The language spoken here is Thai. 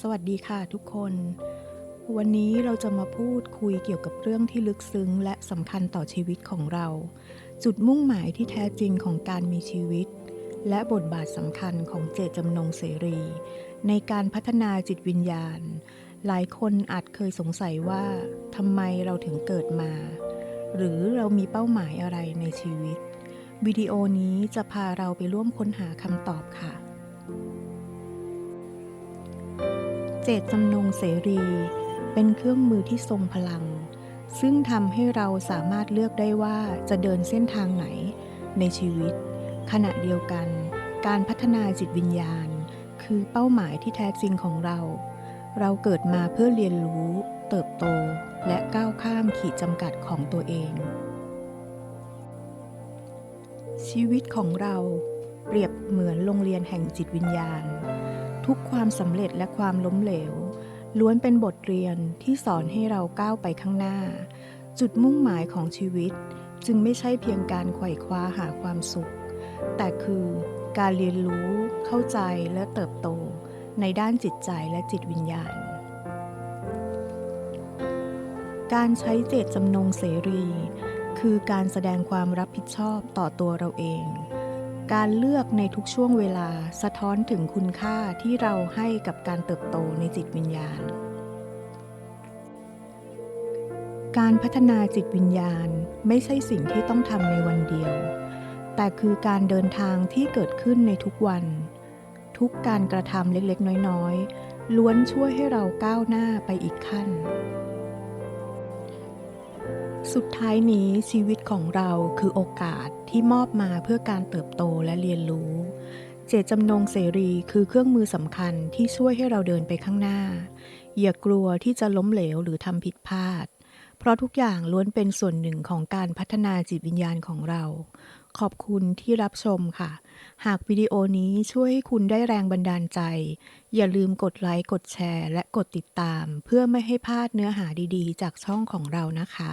สวัสดีค่ะทุกคน วันนี้เราจะมาพูดคุยเกี่ยวกับเรื่องที่ลึกซึ้ง และสำคัญต่อชีวิตของเรา จุดมุ่งหมายที่แท้จริงของการมีชีวิต และบทบาทสำคัญของเจตจำนงเสรี ในการพัฒนาจิตวิญญาณ หลายคนอาจเคยสงสัยว่าทำไมเราถึงเกิดมา หรือเรามีเป้าหมายอะไรในชีวิตวิดีโอนี้จะพาเราไปร่วมค้นหาคำตอบค่ะ เจตจำนงเสรีเป็นเครื่องมือที่ทรงพลัง ซึ่งทำให้เราสามารถเลือกได้ว่าจะเดินเส้นทางไหนในชีวิต ขณะเดียวกัน การพัฒนาจิตวิญญาณ คือเป้าหมายที่แท้จริงของเรา เราเกิดมาเพื่อเรียนรู้ เติบโต และก้าวข้ามขีดจำกัดของตัวเอง ชีวิตของเราเปรียบเหมือนโรงเรียนแห่งจิตวิญญาณ ทุกความสำเร็จและความล้มเหลว ล้วนเป็นบทเรียนที่สอนให้เราก้าวไปข้างหน้า จุดมุ่งหมายของชีวิต จึงไม่ใช่เพียงการไขว่คว้าหาความสุข แต่คือการเรียนรู้ เข้าใจและเติบโต ในด้านจิตใจและจิตวิญญาณ การใช้เจตจำนงเสรี คือการแสดงความรับผิดชอบต่อตัวเราเอง การเลือกในทุกช่วงเวลาสะท้อนถึงคุณค่าที่เราให้กับการเติบโตในจิตวิญญาณ การพัฒนาจิตวิญญาณไม่ใช่สิ่งที่ต้องทำในวันเดียว แต่คือการเดินทางที่เกิดขึ้นในทุกวัน ทุกการกระทำเล็กๆ น้อยๆ ล้วนช่วยให้เราก้าวหน้าไปอีกขั้น สุดท้ายนี้ชีวิตของเราคือโอกาสที่มอบมาเพื่อการเติบโตและเรียนรู้ เจตจำนงเสรีคือเครื่องมือสำคัญที่ช่วยให้เราเดินไปข้างหน้า อย่ากลัวที่จะล้มเหลวหรือทำผิดพลาด เพราะทุกอย่างล้วนเป็นส่วนหนึ่งของการพัฒนาจิตวิญญาณของเรา ขอบคุณที่รับชมค่ะ หากวิดีโอนี้ช่วยให้คุณได้แรงบันดาลใจ อย่าลืมกดไลค์กดแชร์ และกดติดตาม เพื่อไม่ให้พลาดเนื้อหาดีๆ จากช่องของเรานะคะ